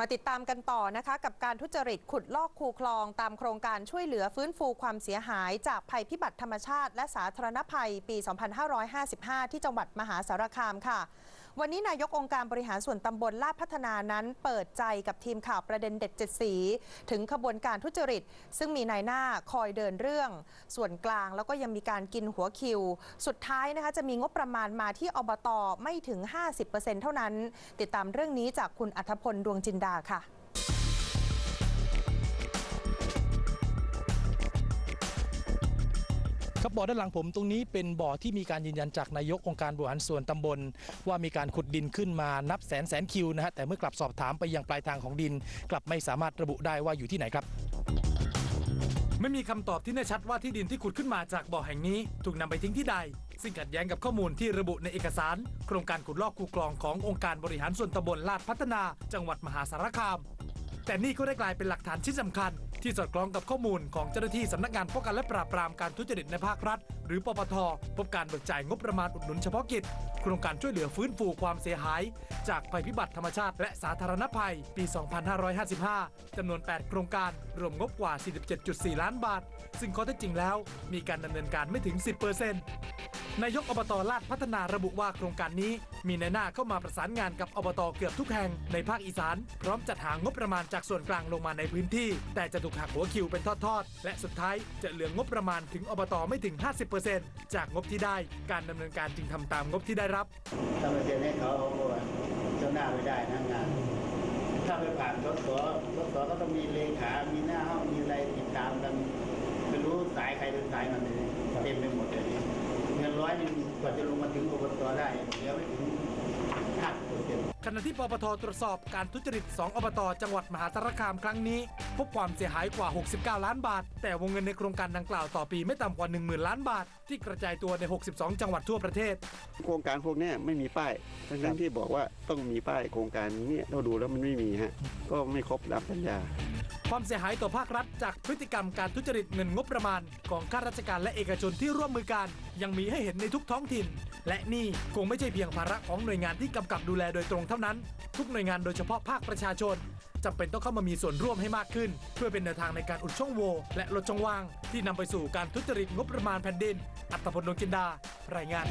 มาติดตามกันต่อนะคะ กับการทุจริตขุดลอกคูคลอง ตามโครงการช่วยเหลือฟื้นฟูความเสียหาย จากภัยพิบัติธรรมชาติ และสาธารณภัยปี 2555 ที่จังหวัดมหาสารคามค่ะ วันนี้นายกองค์การบริหารส่วนตำบลลาดพัฒนานั้น เปิดใจกับทีมข่าวประเด็นเด็ดเจ็ดสี ถึงขบวนการทุจริต ซึ่งมีนายหน้าคอยเดินเรื่อง ส่วนกลางแล้วก็ยังมีการกินหัวคิว สุดท้ายนะคะจะมีงบประมาณมาที่อบตไม่ถึง 50%เท่านั้น ติดตามเรื่องนี้จากคุณอัธพลดวงจินดาค่ะ ครับบ่อด้านหลังผมตรงนี้เป็นบ่อที่มีการยืนยันจากนายกองค์การบริหารส่วนตำบล ว่ามีการขุดดินขึ้นมานับแสนแสนคิวนะฮะแต่เมื่อกลับสอบถามไปยังปลายทางของดิน กลับไม่สามารถระบุได้ว่าอยู่ที่ไหนครับ ไม่มีคำตอบที่แน่ชัดว่าที่ดินที่ขุดขึ้นมาจากบ่อแห่งนี้ถูกนำไปทิ้งที่ใด ซึ่งขัดแย้งกับข้อมูลที่ระบุในเอกสาร โครงการขุดลอกคูคลองขององค์การบริหารส่วนตำบลลาดพัฒนา จังหวัดมหาสารคาม แต่นี่ก็ได้กลายเป็นหลักฐานชิ้นสำคัญ ที่สอดคล้องกับข้อมูลของเจ้าหน้าที่สำนักงานป้องกันและปราบปรามการทุจริตในภาครัฐ หรือปปทพบการเบิกจ่ายงบประมาณอุดหนุนเฉพาะกิจ โครงการช่วยเหลือฟื้นฟูความเสียหาย จากภัยพิบัติธรรมชาติและสาธารณภัย ปี 2555จำนวน 8 โครงการ รวมงบกว่า 47.4 ล้านบาท ซึ่งข้อเท็จจริงแล้ว มีการดำเนินการไม่ถึง 10% นายกอบตลาดพัฒนาระบุว่าโครงการนี้ มีในหน้าเข้ามาประสานงานกับอบตเกือบทุกแห่งในภาคอีสาน พร้อมจัดหางบประมาณจากส่วนกลางลงมาในพื้นที่ แต่จะถูกหักหัวคิวเป็นทอดๆ และสุดท้ายจะเหลืองบประมาณถึงอบตไม่ถึง 50%จากงบที่ได้ การดำเนินการจึงทำตามงบที่ได้รับถ้าไปเซ็นให้เขาเจ้าหน้าไม่ได้นะงานถ้าไปผ่านรถสอรถสอก็ต้องมีเลขา มีหน้าห้องมีอะไรติดตามกันไม่รู้สายใครเป็นสายมันเลยเต็มไปหมดเลย ร้อยหนึงกว่าจะลงมาถึงอบตได้เหลือไม่ถึงห้าเปอร์เซ็นต์ขณะที่ปปทตรวจสอบการทุจริต 2 อบต จังหวัดมหาสารคามครั้งนี้ พบความเสียหายกว่า 69 ล้านบาท แต่วงเงินในโครงการดังกล่าวต่อปีไม่ต่ำกว่า 10,000 ล้านบาท ที่กระจายตัวใน 62 จังหวัดทั่วประเทศ โครงการพวกเนี้ยไม่มีป้าย ทั้งนั้นที่บอกว่าต้องมีป้ายโครงการนี้เราดูแล้วมันไม่มีฮะ ก็ไม่ครบตามสัญญา ความเสียหายต่อภาครัฐ จากพฤติกรรมการทุจริตเงินงบประมาณ ของข้าราชการและเอกชนที่ร่วมมือกัน ยังมีให้เห็นในทุกท้องถิ่น และนี่คงไม่ใช่เพียงภาระของหน่วยงานที่กำกับดูแลโดยตรงเท่านั้น ทุกหน่วยงานโดยเฉพาะภาคประชาชนจำเป็นต้องเข้ามามีส่วนร่วมให้มากขึ้น เพื่อเป็นแนวทางในการอุดช่องโหว่และลดช่องว่าง ที่นำไปสู่การทุจริตงบประมาณแผ่นดิน อัตพลดวงจินดารายงาน